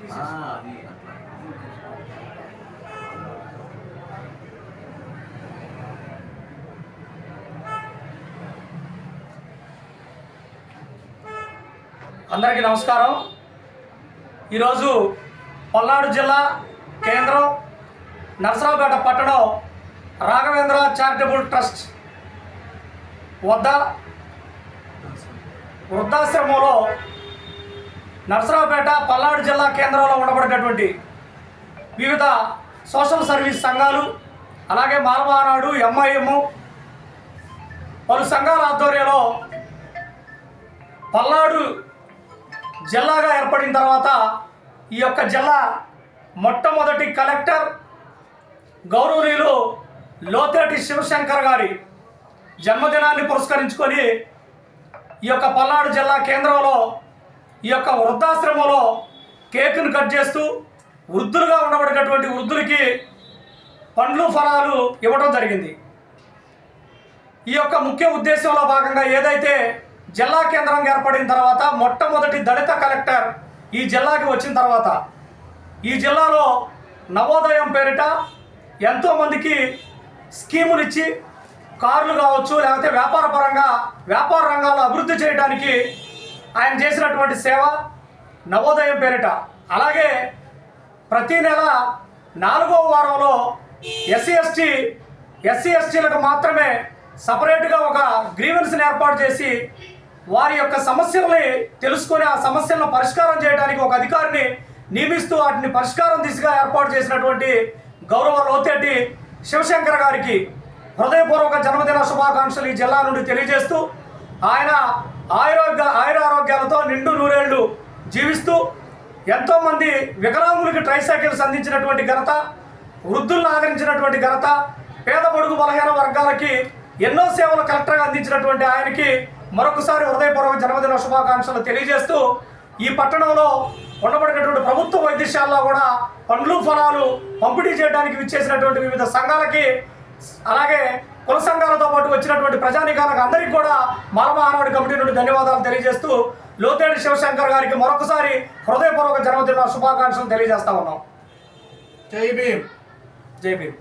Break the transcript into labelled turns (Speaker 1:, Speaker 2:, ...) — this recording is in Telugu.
Speaker 1: అది
Speaker 2: అందరికీ నమస్కారం. ఈరోజు పల్నాడు జిల్లా కేంద్రం నరసరావుపేట పట్టణం రాఘవేంద్ర చారిటబుల్ ట్రస్ట్ వద్ద వృద్ధాశ్రమంలో నరసరావుపేట పల్నాడు జిల్లా కేంద్రంలో ఉండబడేటటువంటి వివిధ సోషల్ సర్వీస్ సంఘాలు అలాగే మాలమానాడు ఎంఐఎం పలు సంఘాల ఆధ్వర్యంలో పల్నాడు జిల్లాగా ఏర్పడిన తర్వాత ఈ యొక్క జిల్లా మొట్టమొదటి కలెక్టర్ గౌరవనీయులు లోతేటి శివశంకర్ గారి జన్మదినాన్ని పురస్కరించుకొని ఈ యొక్క పల్నాడు జిల్లా కేంద్రంలో ఈ యొక్క వృద్ధాశ్రమంలో కేకును కట్ చేస్తూ వృద్ధులుగా ఉండబడేటటువంటి వృద్ధులకి పండ్లు ఫలాలు ఇవ్వడం జరిగింది. ఈ యొక్క ముఖ్య ఉద్దేశంలో భాగంగా ఏదైతే జిల్లా కేంద్రం ఏర్పడిన తర్వాత మొట్టమొదటి దళిత కలెక్టర్ ఈ జిల్లాకి వచ్చిన తర్వాత ఈ జిల్లాలో నవోదయం పేరిట ఎంతోమందికి స్కీములు ఇచ్చి కార్లు కావచ్చు లేకపోతే వ్యాపార పరంగా వ్యాపార రంగాల్లో అభివృద్ధి చేయడానికి ఆయన చేసినటువంటి సేవ నవోదయం పేరిట. అలాగే ప్రతి నెల నాలుగో వారంలో ఎస్సీ ఎస్టీ ఎస్సీ ఎస్టీలకు మాత్రమే సపరేట్గా ఒక గ్రీవెన్స్ని ఏర్పాటు చేసి వారి యొక్క సమస్యల్ని తెలుసుకొని ఆ సమస్యలను పరిష్కారం చేయడానికి ఒక అధికారిని నియమిస్తూ వాటిని పరిష్కారం దిశగా ఏర్పాటు చేసినటువంటి గౌరవ లోతేటి శివశంకర్ గారికి హృదయపూర్వక జన్మదిన శుభాకాంక్షలు ఈ జిల్లా నుండి తెలియజేస్తూ ఆయన ఆయురోగ్య జీవిస్తూ ఎంతోమంది వికలాంగులకి ట్రైసైకిల్స్ అందించినటువంటి ఘనత వృద్ధులను ఆదరించినటువంటి ఘనత పేద పొడుగు బలహీన వర్గాలకి ఎన్నో సేవలు కలెక్టర్గా అందించినటువంటి ఆయనకి మరొకసారి హృదయపూర్వక జన్మదిన శుభాకాంక్షలు తెలియజేస్తూ ఈ పట్టణంలో ఉండబడినటువంటి ప్రభుత్వ వైద్యశాలలో కూడా పండ్లు ఫలాలు పంపిణీ చేయడానికి విచ్చేసినటువంటి వివిధ సంఘాలకి అలాగే కుల సంఘాలతో పాటు వచ్చినటువంటి ప్రజానికాలకు అందరికీ కూడా మాలమహానాడు కమిటీ నుండి ధన్యవాదాలు తెలియజేస్తూ లోతేటి శివశంకర్ గారికి మరొకసారి హృదయపూర్వక జన్మదిన శుభాకాంక్షలు తెలియజేస్తా ఉన్నాం.
Speaker 3: జై భీమ్.
Speaker 2: జై భీమ్.